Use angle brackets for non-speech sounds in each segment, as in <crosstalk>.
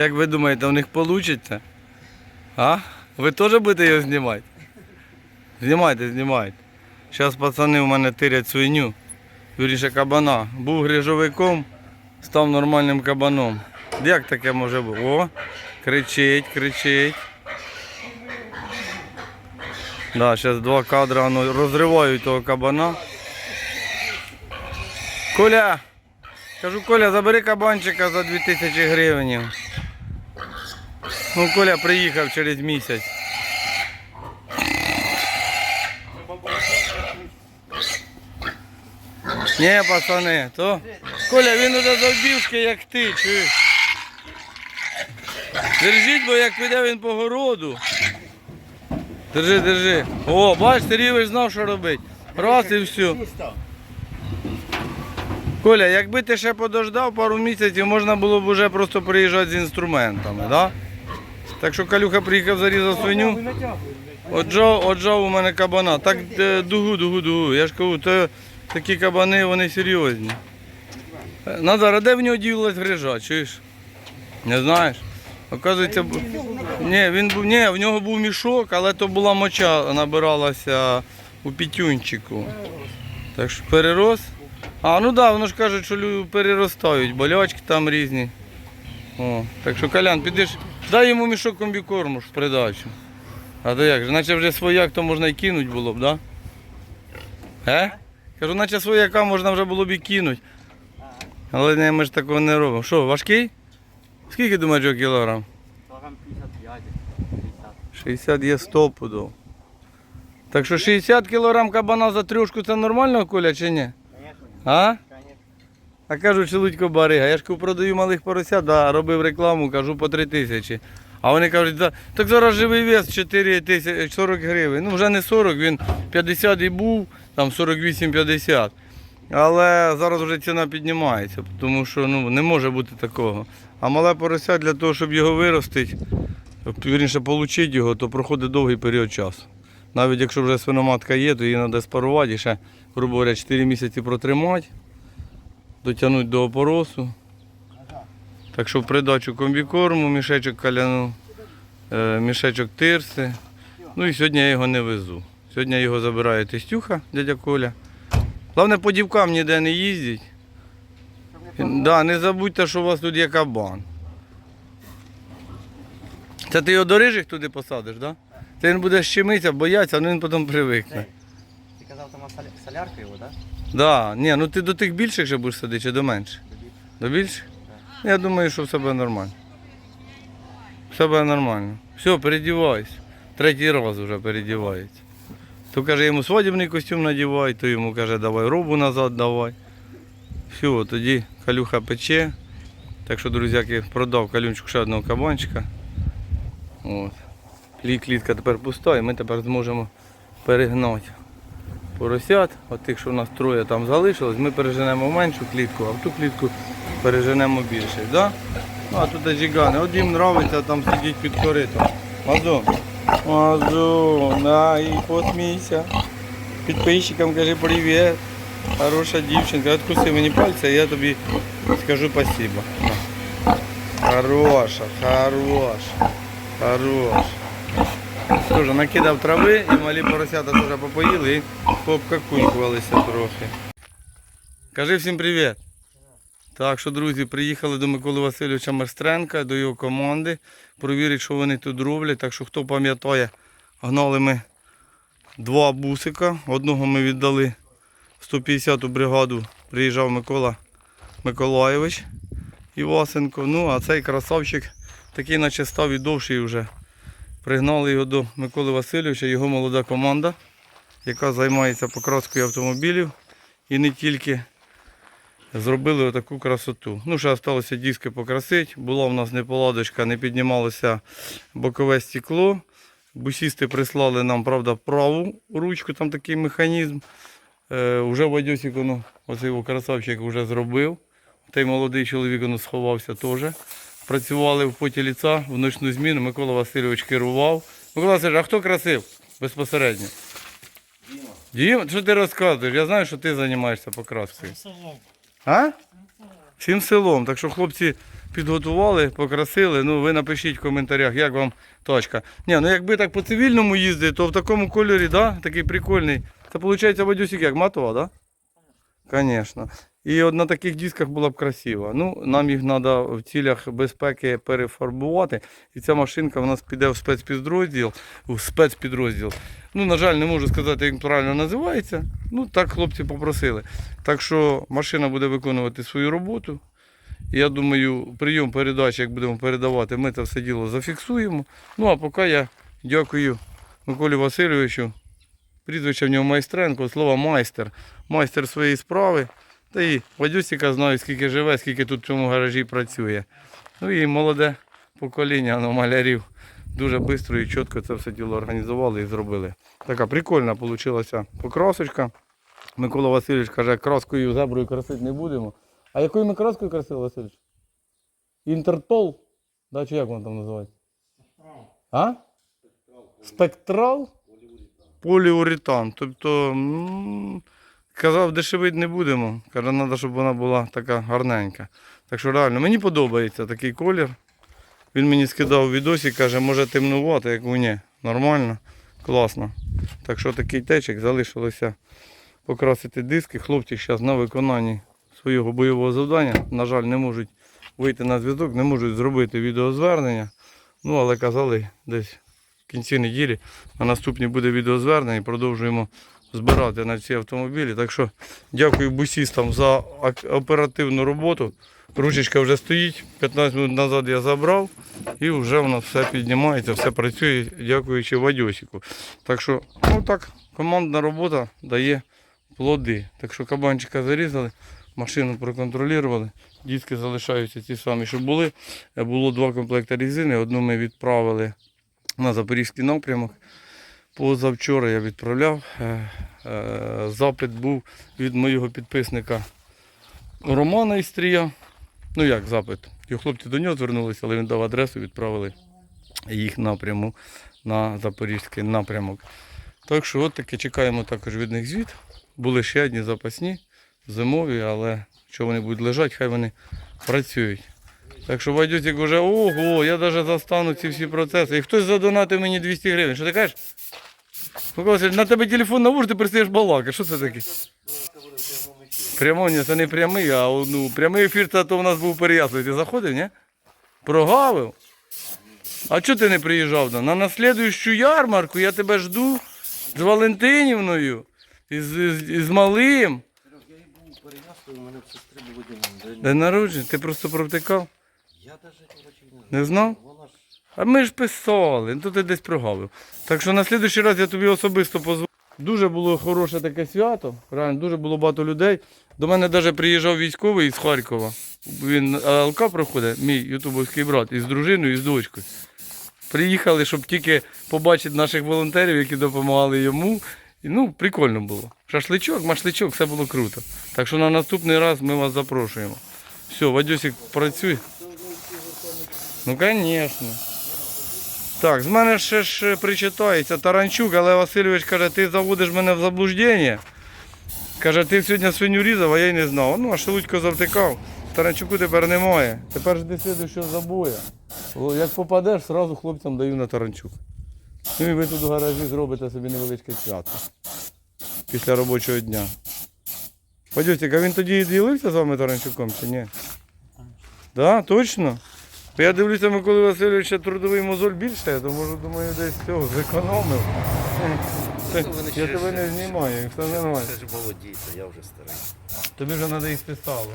Як ви думаєте, у них вийде? А? Ви теж будете його знімати? Знімайте, знімайте. Зараз пацани у мене тирять свиню. Вірніше кабана. Був грижовиком, став нормальним кабаном. Як таке може бути? О, кричить, кричить. Да, зараз два кадри ну, розривають того кабана. Коля! Кажу, Коля, забери кабанчика за 2000 гривень. Ну, Коля приїхав через місяць. Ні, пацани, то. Коля, він уже завбівшки, як ти, чуєш. Держіть, бо як піде він по городу. Держи, держи. О, бач, Сергійович знав, що робити. Раз і все. Коля, якби ти ще подождав пару місяців, можна було б вже просто приїжджати з інструментами, да? Так що Калюха приїхав зарізав свиню. Отжав, отжав у мене кабана. Так е, дугу, дугу, дугу. Я ж кажу, то такі кабани, вони серйозні. Е, Назар, а де в нього ділилась грижа, чуєш? Не знаєш? Оказується, ні, він був, ні, в нього був мішок, але то була моча, набиралася у пітюнчику. Так що перерос. А, ну так, да, воно ж кажуть, що переростають, болячки там різні. О, так що Колян, підеш, дай йому мішок комбікорму ж в придачу. А то як же, наче вже свояк, то можна і кинуть було б, так? Да? Е? Кажу, наче свояка можна вже було б і кинути. Але не, ми ж такого не робимо. Що, важкий? Скільки думаєш кілограм? Кілограм 55, 60. 60 є 100 пудов. Так що 60 кілограм кабана за трьошку це нормально, Коля, чи ні? Конечно, А? А кажуть, що Лудько барига. Я ж продаю малих поросят, да, робив рекламу, кажу по 3 тисячі. А вони кажуть, да, так зараз живий вес 4 тисячі, 40 гривень. Ну вже не 40, він 50 і був, там 48-50. Але зараз вже ціна піднімається, тому що ну, не може бути такого. А мале порося для того, щоб його виростити, вірніше отримати його, то проходить довгий період часу. Навіть якщо вже свиноматка є, то її треба спарувати і ще, грубо говоря, 4 місяці протримати дотягнути до опоросу. Так що в придачу комбікорму, мішечок каляну, е, мішечок тирси. Ну і сьогодні я його не везу. Сьогодні його забирає тестюха, дядя Коля. Головне, по дівкам ніде не їздіть. Да, не забудьте, що у вас тут є кабан. Це ти його до рижих туди посадиш, так? Да? Це він буде щемитися, боятися, але він потім привикне. Ти казав, там солярка його, так? Да, ні, ну ти до тих більших ще будеш садити чи до менших? До більших? Я думаю, що все буде нормально. Все буде нормально. Все, передівайся. Третій раз вже передівається. То каже, йому свадібний костюм надівай, то йому каже, давай робу назад давай. Все, тоді калюха пече. Так що, друзяки, продав калюнчику ще одного кабанчика. От. Клі- Клітка тепер пуста і ми тепер зможемо перегнати поросят, от тих, що у нас троє там залишилось, ми переженемо меншу клітку, а в ту клітку переженемо більше. Да? Ну, а тут аджігани. От їм подобається там сидіти під коритом. Мазо, на і посмійся. Підписчикам кажи привіт. Хороша дівчинка. Откуси мені пальця, я тобі скажу спасибо. Хороша, хороша, хороша. Тоже накидав трави і малі поросята теж попоїли і пообкакунькувалися трохи. Кажи всім привіт. Так що, друзі, приїхали до Миколи Васильовича Мерстренка, до його команди. Провірити, що вони тут роблять. Так що, хто пам'ятає, гнали ми два бусика. Одного ми віддали 150-ту бригаду. Приїжджав Микола Миколаєвич Івасенко. Ну, а цей красавчик такий, наче став і довший вже. Пригнали його до Миколи Васильовича, його молода команда, яка займається покраскою автомобілів. І не тільки зробили отаку красоту. Ну, ще залишилося диски покрасити. Була в нас неполадочка, не піднімалося бокове стекло. Бусісти прислали нам, правда, праву ручку, там такий механізм. Е, уже Вадьосик, ну, оцей красавчик вже зробив. Той молодий чоловік ну, сховався теж. Працювали в поті ліца в ночну зміну. Микола Васильович керував. Микола Васильович, а хто красив безпосередньо? Діма. Діма? Що ти розказуєш? Я знаю, що ти займаєшся покраскою. А? Всім селом. Так що хлопці підготували, покрасили. Ну, ви напишіть в коментарях, як вам точка. Ні, ну якби так по цивільному їздити, то в такому кольорі, да, такий прикольний. Це виходить Вадюсик як матова, да? Звісно. І от на таких дисках було б красиво. Ну, нам їх треба в цілях безпеки перефарбувати. І ця машинка в нас піде в спецпідрозділ. У спецпідрозділ. Ну, на жаль, не можу сказати, як правильно називається. Ну, так хлопці попросили. Так що машина буде виконувати свою роботу. Я думаю, прийом передачі, як будемо передавати, ми це все діло зафіксуємо. Ну а поки я дякую Миколі Васильовичу. Прізвище в нього майстренко, слово майстер. Майстер своєї справи. Та і Вадюсіка знаю, скільки живе, скільки тут в цьому гаражі працює. Ну і молоде покоління ну, малярів. Дуже швидко і чітко це все діло організували і зробили. Така прикольна вийшла покрасочка. Микола Васильович каже, краскою зеброю красити не будемо. А якою ми краскою красили, Васильович? Інтертол? Да, чи як воно там називається? А? Спектрал? Поліуретан. Тобто, казав, дешевити не будемо. Каже, треба, щоб вона була така гарненька. Так що реально, мені подобається такий колір. Він мені скидав відосик, каже, може темнувати, як ні. Нормально, класно. Так що такий течик залишилося покрасити диски. Хлопці зараз на виконанні свого бойового завдання. На жаль, не можуть вийти на зв'язок, не можуть зробити відеозвернення. Ну, але казали десь в кінці неділі на наступній буде відеозвернення і продовжуємо збирати на ці автомобілі. Так що дякую бусістам за оперативну роботу. Ручечка вже стоїть, 15 минут назад я забрав і вже у нас все піднімається, все працює, дякуючи Вадьосику. Так що, ну так, командна робота дає плоди. Так що кабанчика зарізали, машину проконтролювали, диски залишаються ті самі, що були. Е, Було два комплекти резини, одну ми відправили на Запорізький напрямок. Позавчора я відправляв. Е, е, Запит був від моєго підписника Романа Істрія. Ну як запит? Його хлопці до нього звернулися, але він дав адресу, відправили їх напряму на Запорізький напрямок. Так що от таки чекаємо також від них звіт. Були ще одні запасні, зимові, але що вони будуть лежати, хай вони працюють. Так що Вадюсик вже, ого, я навіть застану ці всі процеси. І хтось задонатив мені 200 гривень. Що ти кажеш? На тебе телефон на вуш, ти перестаєш балакати. Що це таке? Прямо, це не прямий, а ну, прямий ефір це то у нас був переяслий. Ти заходив, ні? Прогавив? А чого ти не приїжджав? На, на наслідуючу ярмарку я тебе жду з Валентинівною, із, із, із малим. Я був переяслий, у мене в сестри було день. День народження, ти просто провтикав. Я навіть не знав? А ми ж писали, ну то ти десь прогавив. Так що на слідуючий раз я тобі особисто позвоню. Дуже було хороше таке свято, реально дуже було багато людей. До мене навіть приїжджав військовий із Харкова. Він АЛК проходить, мій ютубовський брат, із дружиною, і з дочкою. Приїхали, щоб тільки побачити наших волонтерів, які допомагали йому. І, ну, прикольно було. Шашличок, машличок, все було круто. Так що на наступний раз ми вас запрошуємо. Все, Вадюсик працює. Ну, звісно. Так, з мене ще ж причитається Таранчук, але Васильович каже, ти заводиш мене в заблуждення. Каже, ти сьогодні свиню різав, а я й не знав. Ну, а Шелудько завтикав. Таранчуку тепер немає. Тепер жди слідуючого забоя. О, Як попадеш, одразу хлопцям даю на Таранчук. Ну і ви тут в гаражі зробите собі невеличке свято. Після робочого дня. Падюсик, а він тоді і ділився з вами Таранчуком чи ні? Так, да, точно? Я дивлюся, Миколи Васильовича трудовий мозоль більше, я думаю, думаю, десь цього зекономив. <laughs> Це- Я тебе не знімаю, все нормально. Це ж молодіться, я вже старий. Тобі вже треба їсти сало.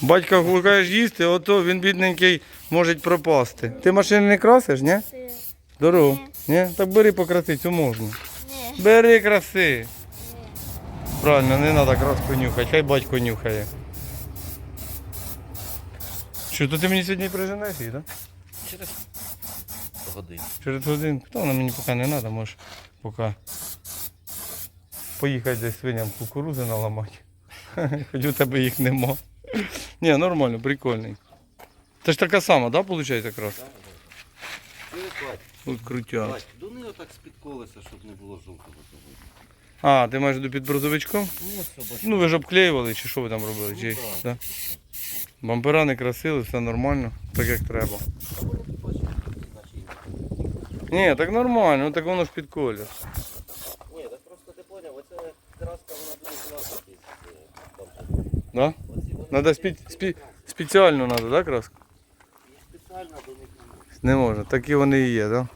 Батька гукаєш їсти, ото він бідненький може пропасти. Ти машини не красиш, ні? Ні. Здорово. Ні? Так бери покраси, цю можна. Бери краси. Правильно, не треба краску нюхати, хай батько нюхає. Що, то ти мені сьогодні приженеш її, так? Через годину. Через годинку. Та вона мені поки не треба, можеш поки поїхати десь свиням кукурузи наламати. <laughs> Хоч у тебе їх нема. Ні, нормально, прикольний. Це ж така сама, так, виходить, якраз? От крутяк. дуни отак з-під колеса, щоб не було жовтого того. А, ти маєш до під брозовичком? Ну. Ну ви ж обклеювали, чи що ви там робили? Чи, Ну, да. Бампера не красили, все нормально, так як треба. Ні, так нормально, ну так воно ж під колір. Ні, так просто ти поняв, оця краска вона буде класити. е, Да? Надо спі... Спі... спеціально надо, да, краску? спеціально до них не можна. Не можна, такі вони і є, да?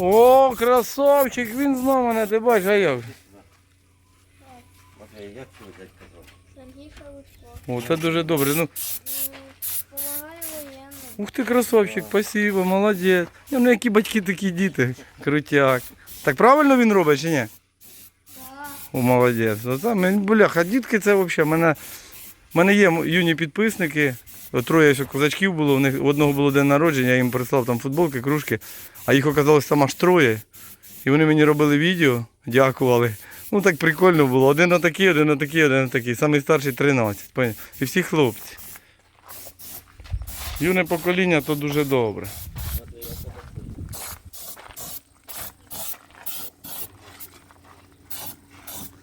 О, красавчик, він знав мене, ти бачиш, а як? Матвій, як твій дядь казав? Сергій Шелушко. О, це дуже добре. Ну, Помагає воєнним. ух ти, красавчик, спасибо, молодець. Ні, Ну, які батьки, такі діти. Крутяк. Так правильно він робить чи ні? Так. О, молодець. Оце, мен- бляха, дітки це взагалі. Мене, мене є юні підписники. Троє ще козачків було, у них у одного було день народження, я їм прислав там футболки, кружки, а їх оказалось там аж троє. І вони мені робили відео, дякували. Ну так прикольно було. Один на такий, один на такий, один на такий. Самий старший 13. поняв? І всі хлопці. Юне покоління то дуже добре.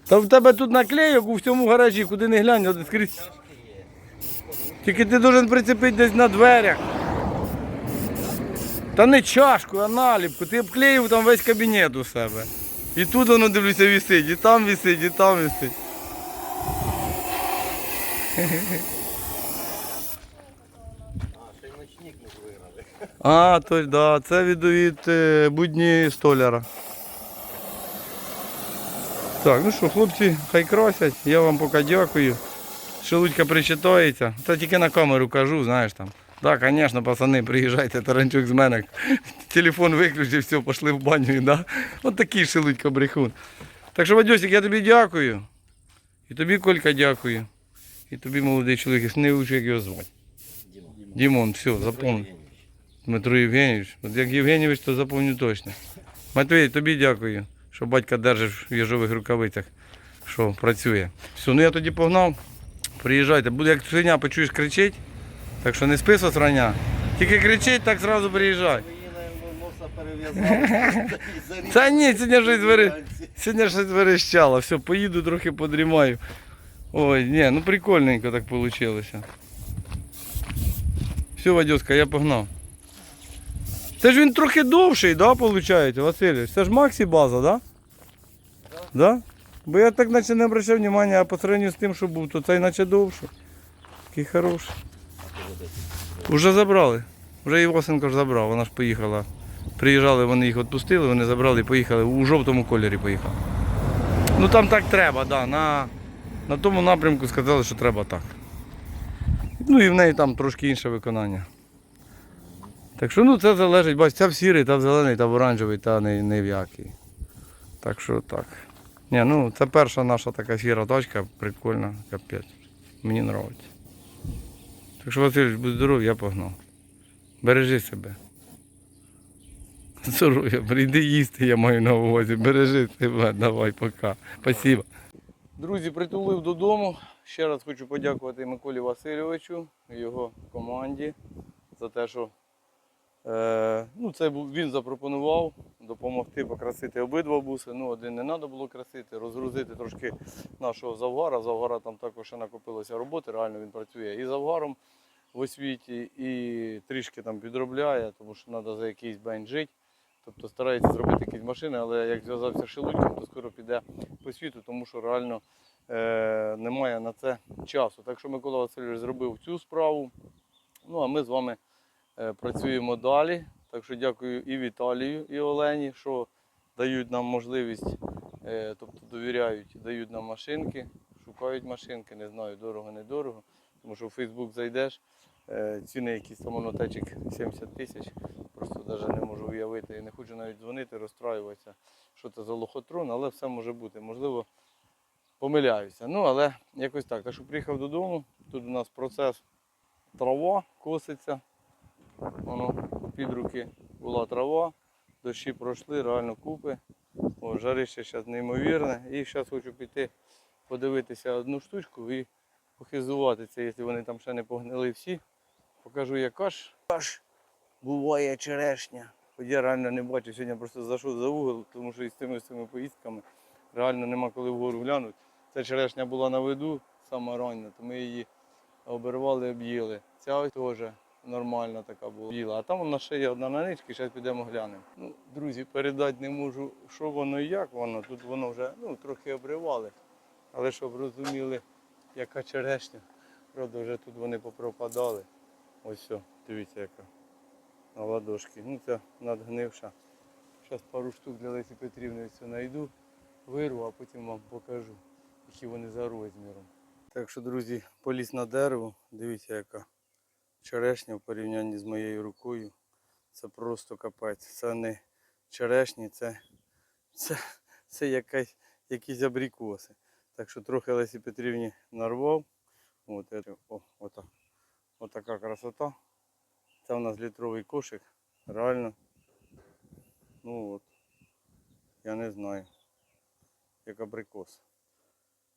Та в тебе тут наклейок у всьому гаражі, куди не глянь, скрізь. Тільки ти должен прицепити десь на дверях. Та не чашку, а наліпку. Ти обклеїв там весь кабінет у себе. І тут воно дивлюся висить, і там висить, і там виграли. <laughs> А, то да, це від, від е, будні столяра. Так, ну що, хлопці, хай красять, я вам поки дякую. Шелудька причитається. Та тільки на камеру кажу, знаєш там. Так, да, звісно, пацани, приїжджайте, таранчук з мене. Телефон виключив, все, пішли в баню. Да? От такий шелудька брехун. Так що, Вадьосик, я тобі дякую. І тобі, Колька, дякую. І тобі, молодий чоловік, не учу, як його звати. Діма. Дімон, все, запомни. Дмитро Євгенійович. От як Євгенійович, то запам'ятаю точно. Матвій, тобі дякую, що батька держиш в їжових рукавицях, що працює. Все, ну я тоді погнав. Приїжджайте. Буде як свиня почуєш кричить, так що не спи з рання. Тільки кричить, так зразу приїжджай. Та ні, сьогодні щось вери... Сьогодні щось верещало. Все, поїду трохи подрімаю. Ой, ні, ну прикольненько так вийшло. Все, Вадюска, я погнав. Це ж він трохи довший, да, виходить, Васильович? Це ж Максі база, да? Да? Бо я так наче не обращав уваги, а по сравнению з тим, що був, то цей наче довший. Такий хороший. Уже забрали. Вже і Васенко ж забрав, вона ж поїхала. Приїжджали, вони їх відпустили, вони забрали і поїхали. У жовтому кольорі поїхали. Ну там так треба, да. На, на тому напрямку сказали, що треба так. Ну і в неї там трошки інше виконання. Так що ну це залежить, бач, ця в сірий, та в зелений, та в оранжевий, та не, не в який. Так що так. Ні, ну це перша наша така сіра точка, прикольна, капець. Мені подобається. Так що, Васильович, будь здоровий, я погнав. Бережи себе. <laughs> Здоров'я, прийди їсти, я маю на увазі. Бережи себе, давай, пока. Спасибо. Друзі, притулив додому. Ще раз хочу подякувати Миколі Васильовичу і його команді за те, що ну, це він запропонував допомогти покрасити обидва буси. Ну, один не треба було красити, розгрузити трошки нашого завгара. Завгара там також ще накопилося роботи, реально він працює і завгаром в освіті, і трішки там підробляє, тому що треба за якийсь бень жити. Тобто старається зробити якісь машини, але як зв'язався з Шелудьком, то скоро піде по світу, тому що реально е, немає на це часу. Так що Микола Васильович зробив цю справу. Ну а ми з вами е, працюємо далі. Так що дякую і Віталію, і Олені, що дають нам можливість, е, тобто довіряють, дають нам машинки, шукають машинки, не знаю, дорого, недорого. Тому що в Фейсбук зайдеш, е, ціни якісь там монотечик 70 тисяч. Просто навіть не можу уявити і не хочу навіть дзвонити, розстраюватися, що це за лохотрон, але все може бути. Можливо, помиляюся. Ну, але якось так. Так що приїхав додому, тут у нас процес трава коситься. Воно під руки була трава, дощі пройшли, реально купи. О, жарище зараз неймовірне. І зараз хочу піти подивитися одну штучку і похизуватися, якщо вони там ще не погнили всі. Покажу, яка ж буває черешня. Хоч я реально не бачу, сьогодні просто зайшов за угол, тому що із цими, з цими поїздками реально нема коли вгору глянути. Ця черешня була на виду сама рання, то ми її обірвали, об'їли. Ця ось теж нормальна така була. Біла. А там вона ще є одна на ничці, зараз підемо глянемо. Ну, друзі, передати не можу, що воно і як воно. Тут воно вже ну, трохи обривали. Але щоб розуміли, яка черешня. Правда, вже тут вони попропадали. Ось все, дивіться яка. На ладошки. Ну ця надгнивша. Зараз пару штук для Лесі Петрівни все знайду, вирву, а потім вам покажу, які вони за розміром. Так що, друзі, поліз на дерево. Дивіться, яка черешня в порівнянні з моєю рукою. Це просто капець. Це не черешні, це, це, це якась, якісь абрикоси. Так що трохи Лесі Петрівні нарвав. От, о, ота, отака красота. Це у нас літровий кошик. Реально. Ну от. Я не знаю. Як абрикос.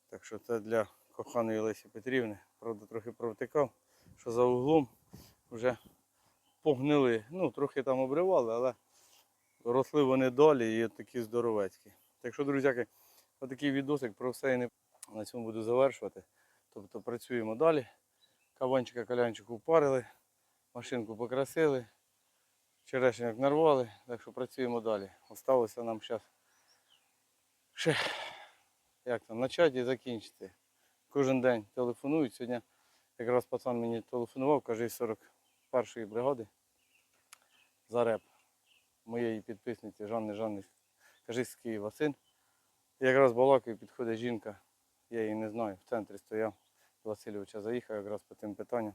Так що це для коханої Лесі Петрівни. Правда, трохи провтикав, що за углом вже погнили. Ну, трохи там обривали, але росли вони далі і такі здоровецькі. Так що, друзяки, отакий відосик про все і не на цьому буду завершувати. Тобто працюємо далі. Кабанчика калянчику впарили, машинку покрасили, черешеньок нарвали, так що працюємо далі. Осталося нам зараз ще як там, почати і закінчити. Кожен день телефонують. Сьогодні якраз пацан мені телефонував, каже 40 першої бригади за реп моєї підписниці Жанни Жанни Кажицький Василь. Якраз балакою підходить жінка, я її не знаю, в центрі стояв Васильовича, заїхав якраз по тим питанням.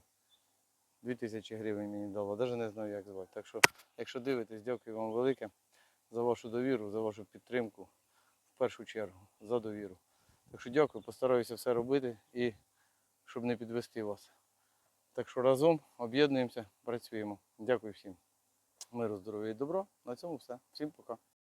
2000 гривень мені дало, навіть не знаю, як звати. Так що, якщо дивитесь, дякую вам велике за вашу довіру, за вашу підтримку, в першу чергу, за довіру. Так що дякую, постараюся все робити і щоб не підвести вас. Так що разом об'єднуємося, працюємо. Дякую всім. Миру, здоров'я і добро. На цьому все. Всім пока.